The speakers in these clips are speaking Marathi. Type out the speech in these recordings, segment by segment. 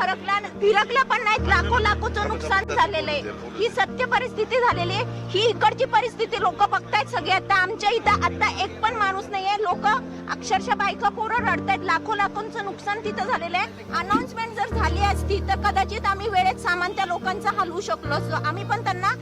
फरकला फिरकला पण नाहीत. लाखो लाखोचं नुकसान झालेलं आहे. ही सत्य परिस्थिती झालेली आहे. ही इकडची परिस्थिती लोक बघतायत सगळे. आता आमच्या इथं आता एक पण माणूस नाहीये. लोक अक्षरशः बायका पोरं रडतायत. लाखो लाखोंचं नुकसान तिथं झालेलं आहे. अनाउन्समेंट जर झाली असती तर कदाचित आम्ही वेळेत सामान त्या लोकांचं हलवू शकलो असतो. आम्ही पण त्यांना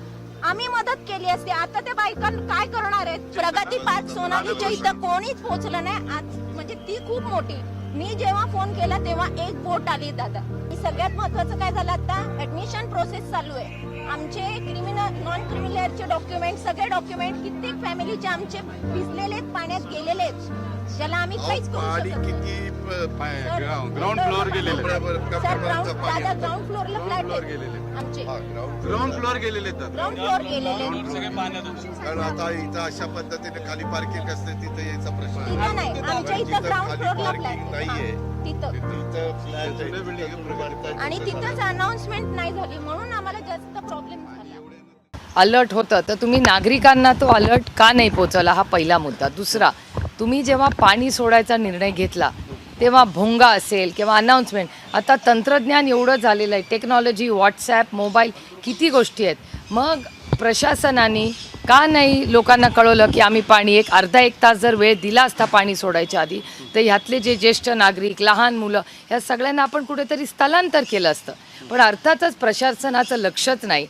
आम्ही मदत केली असते. आता त्या बायका काय करणार आहेत? प्रगती पाच सोनालीच्या इथं कोणीच पोहोचलं नाही. आज म्हणजे ती खूप मोठी मी जेव्हा फोन केला तेव्हा एक बोट आली दादा. सगळ्यात महत्वाचं काय झालं आता? ऍडमिशन प्रोसेस चालू आहे. आमचे क्रिमिनल नॉन क्रिमिनलचे डॉक्युमेंट सगळे डॉक्युमेंट कित्येक फॅमिलीचे आमचे भिजलेले आहेत, पाण्यात गेलेले आहेत. ज्याला आम्ही काहीच करू शकत नाही. ग्राउंड फ्लोअर गेलेले. दादा ग्राउंड फ्लोअरला फ्लॅट फ्लोअर आहे गेलेले. आमचे. हा. ग्राउंड फ्लोअर गेलेले ग्राउंड फ्लोअर गेलेले. आहेत. सगळे पाण्यात कारण आता इथं अशा पद्धतीने खाली पार्किंग असते तिथे यायचा ग्राउंड फ्लोअरला फ्लॅट नाहीये. तिथं. building आहे, प्रगती. आणि तिथंच अनाउन्समेंट नाही झाली म्हणून आम्हाला जास्त प्रॉब्लेम झाला. अलर्ट होतं तर तुम्ही नागरिकांना तो अलर्ट का नाही पोचवला हा पहिला मुद्दा. दुसरा तुम्ही जेव्हा पाणी सोडायचा निर्णय घेतला तेव्हा भोंगा असेल किंवा अनाऊन्समेंट आता तंत्रज्ञान एवढं झालेलं आहे. टेक्नॉलॉजी व्हॉट्सॲप मोबाईल किती गोष्टी आहेत. मग प्रशासनाने का नाही लोकांना कळवलं की आम्ही पाणी एक अर्धा एक तास जर वेळ दिला असता पाणी सोडायच्या आधी तर ह्यातले जे ज्येष्ठ नागरिक लहान मुलं ह्या सगळ्यांना आपण कुठेतरी स्थलांतर केलं असतं. पण अर्थातच प्रशासनाचं लक्षच नाही.